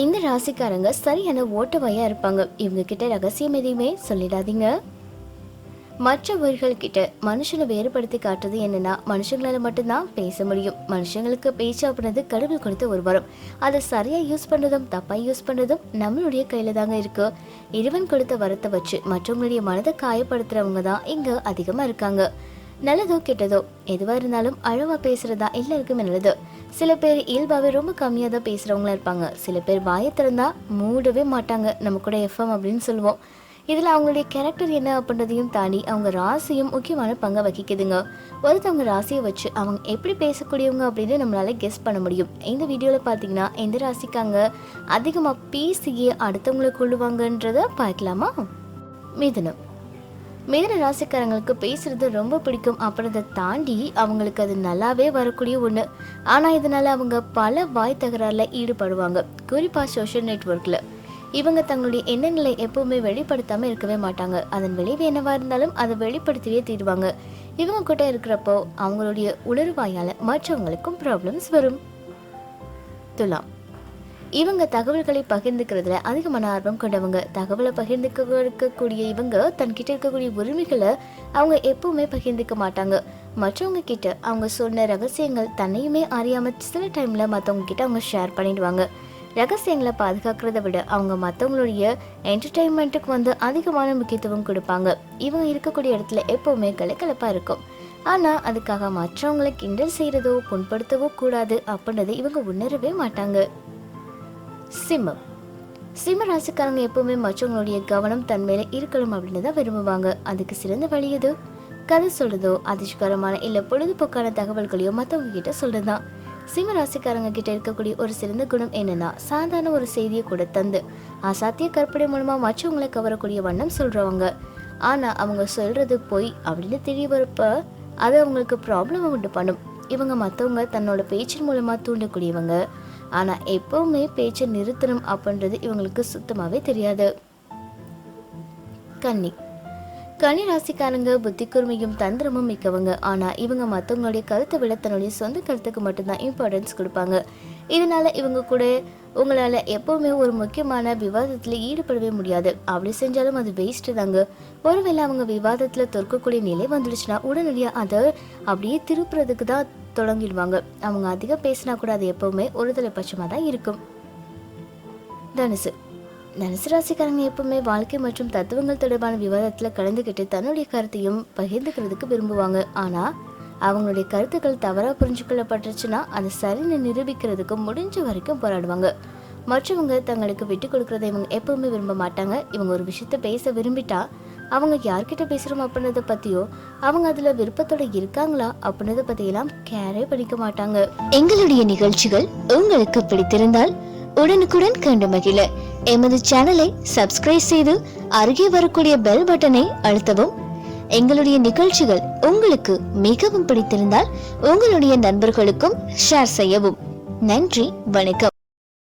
இந்த ராசிக்காரங்க சரியான ஓட்டவாயா இருப்பாங்க. இவங்க கிட்ட ரகசியம் எதையுமே சொல்லிடாதீங்க. மற்றவர்கள் கிட்ட மனுஷனை வேறுபடுத்தி காட்டுறது என்னன்னா மனுஷங்களால மட்டும்தான் பேச முடியும். மனுஷங்களுக்கு பேச்சு அப்படின்றது கடவுள் கொடுத்த ஒரு வரம் அதை சரியா யூஸ் பண்றதும் தப்பா யூஸ் பண்றதும் நம்மளுடைய கையில தாங்க இருக்கு. இறைவன் கொடுத்த வரத்தை வச்சு மற்றவங்களுடைய மனதை காயப்படுத்துறவங்க தான் இங்க அதிகமா இருக்காங்க. நல்லதோ கெட்டதோ எதுவாக இருந்தாலும் அழவா பேசுகிறதா எல்லாருக்குமே நல்லது. சில பேர் இயல்பாகவே ரொம்ப கம்மியாக தான் பேசுகிறவங்களா இருப்பாங்க. சில பேர் வாயை திறந்தா மூடவே மாட்டாங்க. நம்ம கூட எஃப்எம் அப்படின்னு சொல்லுவோம். இதில் அவங்களுடைய கேரக்டர் என்ன அப்படின்றதையும் தாண்டி அவங்க ராசியும் முக்கியமான பங்கை வகிக்குதுங்க. ஒருத்தவங்க ராசியை வச்சு அவங்க எப்படி பேசக்கூடியவங்க அப்படின்னு நம்மளால கெஸ் பண்ண முடியும். இந்த வீடியோவில் பார்த்தீங்கன்னா எந்த ராசிக்காங்க அதிகமாக பேசியே அடுத்தவங்களை கொள்ளுவாங்கன்றத பார்க்கலாமா? மிதனம். மிதுன ராசிக்காரங்களுக்கு பேசுறது ரொம்ப பிடிக்கும். அப்படின்றத தாண்டி அவங்களுக்கு அது நல்லாவே வரக்கூடிய ஒன்று ஆனால் இதனால அவங்க பல வாய் தகராறில் ஈடுபடுவாங்க குறிப்பாக சோஷியல் நெட்ஒர்க்கில் இவங்க தங்களுடைய எண்ணங்களை எப்பவுமே வெளிப்படுத்தாம இருக்கவே மாட்டாங்க. அதன் விளைவு என்னவா இருந்தாலும் அதை வெளிப்படுத்தியே தீருவாங்க. இவங்க கிட்ட இருக்கிறப்போ அவங்களுடைய உணர்வாயால மற்றவங்களுக்கும் ப்ராப்ளம்ஸ் வரும். துலாம். இவங்க தகவல்களை பகிர்ந்துக்கிறதுல அதிகமான ஆர்வம் கொண்டவங்க. தகவலை பகிர்ந்துக்க இருக்கக்கூடிய இவங்க தன்கிட்ட இருக்கக்கூடிய உரிமைகளை அவங்க எப்பவுமே பகிர்ந்துக்க மாட்டாங்க. மற்றவங்க கிட்ட அவங்க சொன்ன ரகசியங்கள் தன்னையுமே அறியாம சில டைம்ல மற்றவங்க கிட்ட அவங்க ஷேர் பண்ணிடுவாங்க. ரகசியங்களை பாதுகாக்கிறத விட அவங்க மற்றவங்களுடைய என்டர்டெயின்மெண்ட்டுக்கு வந்து அதிகமான முக்கியத்துவம் கொடுப்பாங்க. இவங்க இருக்கக்கூடிய இடத்துல எப்பவுமே கலக்கலப்பாக இருக்கும். ஆனால் அதுக்காக மற்றவங்களை கிண்டல் செய்கிறதோ புண்படுத்தவோ கூடாது அப்படின்றத இவங்க உணரவே மாட்டாங்க. சிம்மம். சிம்ம ராசிக்காரங்க எப்பவுமே மற்றவங்களுடைய கவனம் தன் மேலே இருக்கணும் அப்படின்னு தான் விரும்புவாங்க. அதுக்கு சிறந்த வழி எது? கதை சொல்றதோ அதிர்ஷ்டகரமான இல்ல பொழுதுபோக்கான தகவல்களையோ மற்றவங்க கிட்ட சொல்றதுதான். சிம்ம ராசிக்காரங்க கிட்ட இருக்கக்கூடிய ஒரு சிறந்த குணம் என்னன்னா சாதாரண ஒரு செய்தியை கூட தந்து அசாத்திய கற்பனை மூலமா மற்றவங்களை கவரக்கூடிய வண்ணம் சொல்றவங்க. ஆனா அவங்க சொல்றது பொய் அப்படின்னு தெரிய வரப்ப அது அவங்களுக்கு ப்ராப்ளம் உண்டு பண்ணும். இவங்க மற்றவங்க தன்னோட பேச்சின் மூலமா தூண்டக்கூடியவங்க. ஆனா எப்பவுமே பேச்சை நிறுத்தணும் அப்படின்றது இவங்களுக்கு சுத்தமாவே தெரியாது. கன்னி. கன்னி ராசிக்காரங்க புத்தி கூர்மையும் தந்திரமும் மிக்கவங்க. ஆனா இவங்க மற்றவங்களுடைய கருத்தை விட தன்னுடைய சொந்த கருத்துக்கு மட்டும்தான் இம்பார்ட்டன்ஸ் கொடுப்பாங்க. இதனால இவங்க கூட உங்களால எப்பவுமே ஒரு முக்கியமான விவாதத்துல ஈடுபடவே முடியாது. அப்படி செஞ்சாலும் அது வேஸ்ட் தாங்க. ஒருவேளை அவங்க விவாதத்துல தோற்கக்கூடிய நிலை வந்துடுச்சுன்னா உடனடியா அதை அப்படியே திருப்புறதுக்கு தான் தொடங்கிடுவாங்க. அவங்க அதிகம் பேசினா கூட அது எப்பவுமே ஒரு தலைப்பட்சமாக தான் இருக்கும். தனுசு. தனுசு ராசிக்காரங்க எப்பவுமே வாழ்க்கை மற்றும் தத்துவங்கள் தொடர்பான விவாதத்தில் கலந்துக்கிட்டு தன்னுடைய கருத்தையும் பகிர்ந்துக்கிறதுக்கு விரும்புவாங்க. ஆனால் அவங்களுடைய கருத்துக்கள் தவறாக புரிஞ்சுக்கொள்ளப்பட்டுச்சுன்னா அதை சரின்னு நிரூபிக்கிறதுக்கு முடிஞ்ச வரைக்கும் போராடுவாங்க. மற்றவங்க தங்களுக்கு விட்டு கொடுக்கறதை இவங்க எப்பவுமே விரும்ப மாட்டாங்க. இவங்க ஒரு விஷயத்த பேச விரும்பிட்டா அவங்க யார்கிட்ட பேசுகிறோம் அப்படின்றத பற்றியோ அவங்க அதில் விருப்பத்தோட இருக்காங்களா அப்படின்றத பற்றியெல்லாம் கேரே பண்ணிக்க மாட்டாங்க. எங்களுடைய நிகழ்ச்சிகள் உங்களுக்கு பிடித்திருந்தால் உடனுக்குடன் கண்டு மகிழ. எமது சேனலை சப்ஸ்கிரைப் செய்து அருகே வரக்கூடிய பெல் பட்டனை அழுத்தவும். எங்களுடைய நிகழ்ச்சிகள் உங்களுக்கு மிகவும் பிடித்திருந்தால் உங்களுடைய நண்பர்களுக்கும் ஷேர் செய்யவும். நன்றி வணக்கம்.